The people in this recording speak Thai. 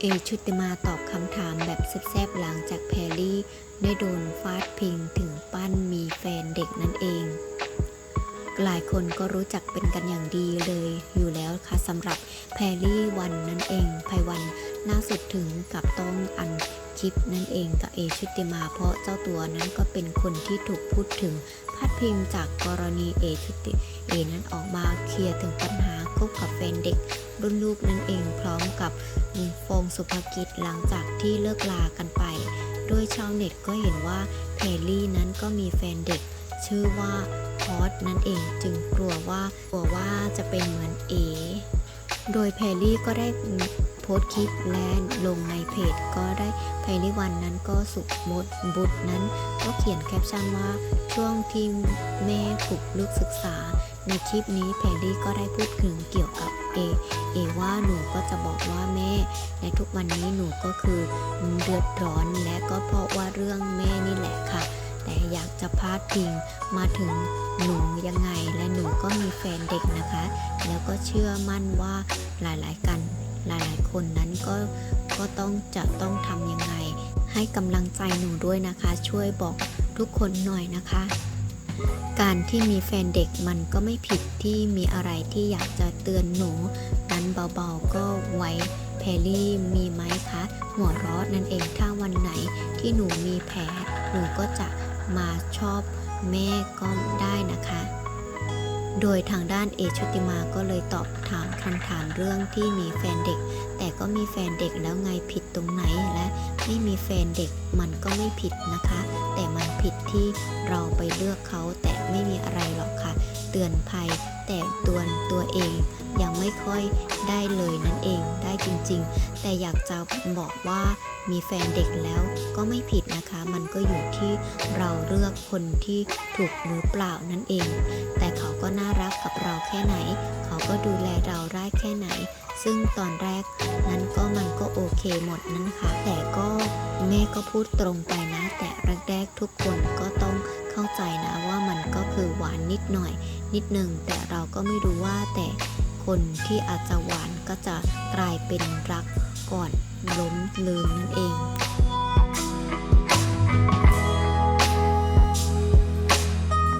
เอชุติมาตอบคำถามแบบแซ่บๆหลังจากแพรรี่ ได้โดนฟาดพิงถึงปั้นมีแฟนเด็กนั่นเอง หลายคนก็รู้จักเป็นกันอย่างดีเลยอยู่แล้วค่ะสำหรับแพรรี่วันนั่นเองไพวันล่าสุดถึงกับต้องอันคลิปนั่นเองกับเอชุติมา เพราะเจ้าตัวนั้นก็เป็นคนที่ถูกพูดถึงพาดพิงจากกรณีเอชุติเอนั้นออกมาเคลียร์ถึงปัญหาคบกับแฟนเด็กรุ่นลูกนั่นเองพร้อมกับ ฟงสุภกิจหลังจากที่เลิกลากันไป โดยชาวเน็ตก็เห็นว่าแพรลี่นั้นก็มีแฟนเด็ก ชื่อว่าพอสนั่นเองจึงกลัวว่ากลัวว่าจะเป็นเหมือนเอ โดยแพรลี่ก็ได้โพสต์คลิปและลงในเพจก็ได้แพรลี่วันนั้นก็สุขมดบุตรนั้น ก็เขียนแคปชั่นว่าช่วงที่แม่ฝึกลูกศึกษา ในคลิปนี้แพรลี่ก็ได้พูดถึงเกี่ยวกับเอเอว่าหนูก็จะบอกว่าแม่ ในทุกวันนี้หนูก็คือเดือดร้อนและก็เพราะว่าเรื่องแม่นี่แหละค่ะ แต่อยากจะพาดพิงมาถึงหนูยังไงและหนูก็มีแฟนเด็กนะคะ แล้วก็เชื่อมั่นว่าหลายๆกันหลายๆคนนั้นก็ก็ต้องจะต้องทำยังไง ให้กำลังใจหนูด้วยนะคะ ช่วยบอกทุกคนหน่อยนะคะ การที่มีแฟนเด็กมันก็ไม่ผิดที่มีอะไรที่อยากจะเตือนหนูนั้นเบาๆก็ไว้แพรลี่มีไหมคะ หัวเร้อนั่นเองถ้าวันไหนที่หนูมีแผลหนูก็จะมาชอบแม่ก็ได้นะคะ โดยทางด้านเอชุติมาก็เลยตอบถามคำถามเรื่องที่มีแฟนเด็ก แต่ก็มีแฟนเด็กแล้วไงผิดตรงไหนและไม่มีแฟนเด็กมันก็ไม่ผิดนะคะ แต่มันผิดที่เราไปเลือกเขาแต่ไม่มีอะไรหรอกค่ะ เตือนภัย แต่ตัวตัวเองยังไม่ค่อยได้เลยนั่นเองได้จริง ๆ แต่อยากจะบอกว่ามีแฟนเด็กแล้วก็ไม่ผิดนะคะ มันก็อยู่ที่เราเลือกคนที่ถูกหรือเปล่านั่นเอง แต่ ก็น่ารักกับเราแค่ไหน เขาก็ดูแลเราได้แค่ไหน ซึ่งตอนแรกนั้นก็มันก็โอเคหมดนั่นค่ะ แต่ก็แม่ก็พูดตรงไปนะ แต่แรกๆทุกคนก็ต้องเข้าใจนะว่ามันก็คือหวานนิดหน่อย นิดหนึ่งแต่เราก็ไม่รู้ว่าแต่คนที่อาจจะหวานก็จะกลายเป็นรักก่อนล้มลืมนั่นเอง